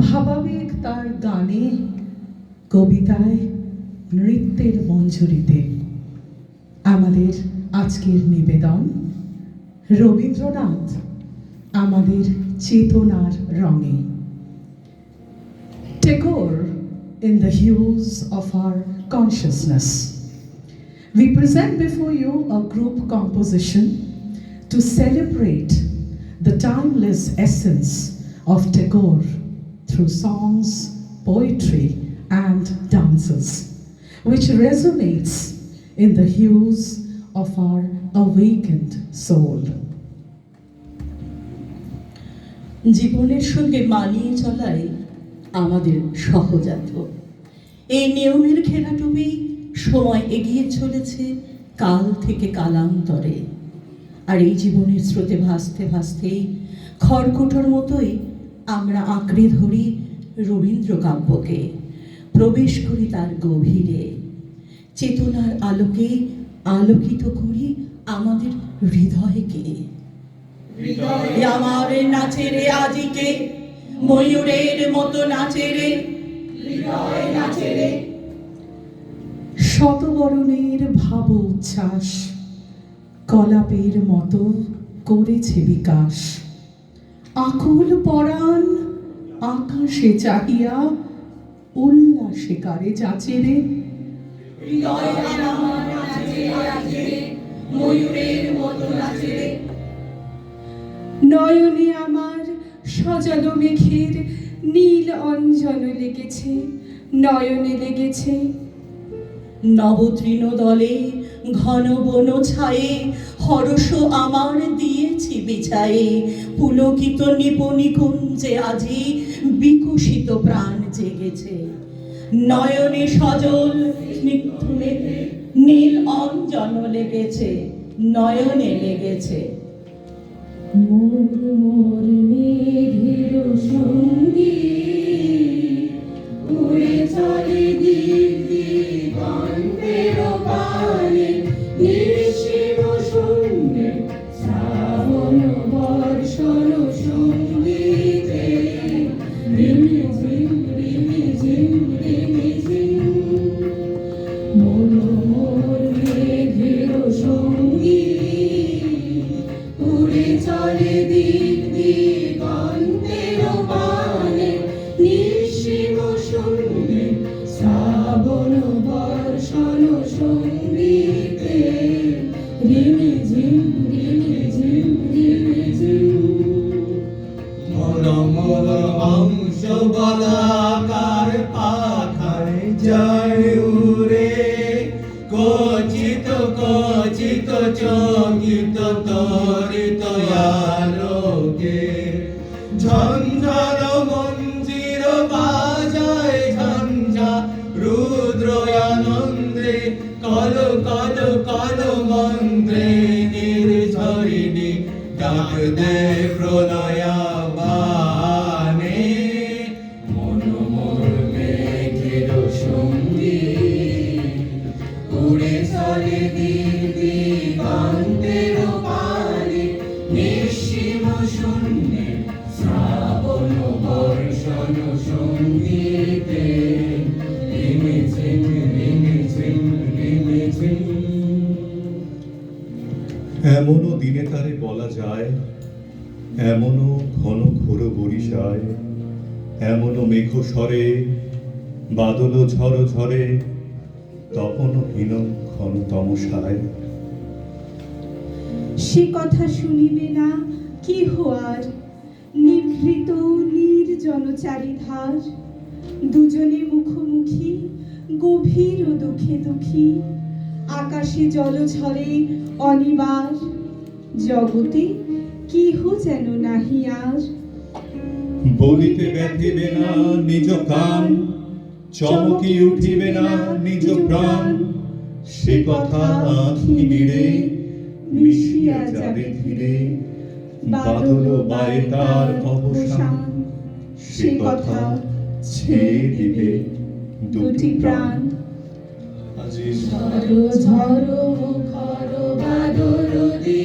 ভাবাবেগ তার গানে কবিতায় নৃত্যের মঞ্জুরিতে আমাদের আজকের নিবেদন রবীন্দ্রনাথ আমাদের চেতনার রঙে Tagore in the hues of our consciousness. We present before you a group composition to celebrate the timeless essence of Tagore Through songs, poetry, and dances, which resonates in the hues of our awakened soul. জীবনের সঙ্গে মানিয়ে চলাই আমাদের সহজাত এই নিয়মের খেলাটুবি সময় এগিয়ে চলেছে কাল থেকে কালান্তরে আর এই জীবনের স্রোতে ভাসতে ভাসতেই খড়কুটোর মতোই আমরা আঁকড়ে ধরি রবীন্দ্র কাব্যকে প্রবেশ করি তার গভীরে। চেতনার আলোকে আলোকিত করি আমাদের হৃদয়কে। আমার নাচে রে আজিকে ময়ূরের মতো নাচে রে নাচে রে শতবরণের ভাব উচ্ছ্বাস কলাপের মতো করেছে বিকাশ। আকুল পরাণ আকাশে চাহিয়া উল্লাসে কারে ময়ূরের রে। নয়নে আমার সজল মেঘের নীল অঞ্জন লেগেছে নয়নে লেগেছে নবতৃণ দলে ঘন বন ছায়ে হরস আমার দিয়েছি বিছায়ে। পুলকিত নিপুণিকুঞ্জে আজি বিকশিত প্রাণ জেগেছে। নয়নে সজল নীল অঞ্জন লেগেছে, নয়নে লেগেছে। মোর মোর ডাক দে প্রলয়া বানে মন মেঘের উড়ে চলে দিগন্তের দিনে তারে বলা যায়, এমনও ঘন ঘোর বরিশায়, এমনও মেঘ স্বরে বাদল ঝড় ঝরে, তপনও হীন ঘন তমসায়। সে কথা শুনিবে না কি হোয়ার নিভৃত নির্জন চারিধার দুজনে মুখোমুখি, গভীর ও দুঃখে দুঃখী, আকাশে জলঝরে অনিবার। জগতে কেহ যেন নাহি আর বলিতে ব্যথিবে না নিজ কান চমকি উঠিবে না নিজ প্রাণ। সে কথা আঁখি নিড়ে মিশিয়া যাবে ধীরে। বাদল বায়ে তার অবসান সে কথা ছেয়ে দিবে দুটি প্রাণ। আজি ঝড়ো ঝড়ো মুখর বাদর দিনে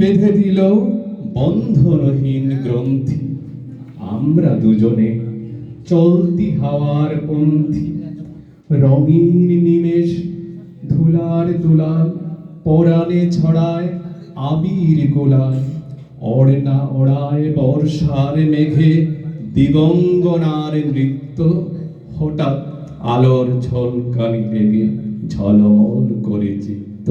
বেঁধে দিল বন্ধনহীন গ্রন্থি। আমরা দুজনে চলতি হাওয়ার পন্থী। রঙিন নিমেষ ধুলার দুলাল পরাণে ছড়ায় আবির গোলায় অড়না ওড়ায় বর্ষার মেঘে দিগঙ্গনার নৃত্য হঠাৎ আলোর ঝলকানি লেগে ঝলমল করে চিত্ত।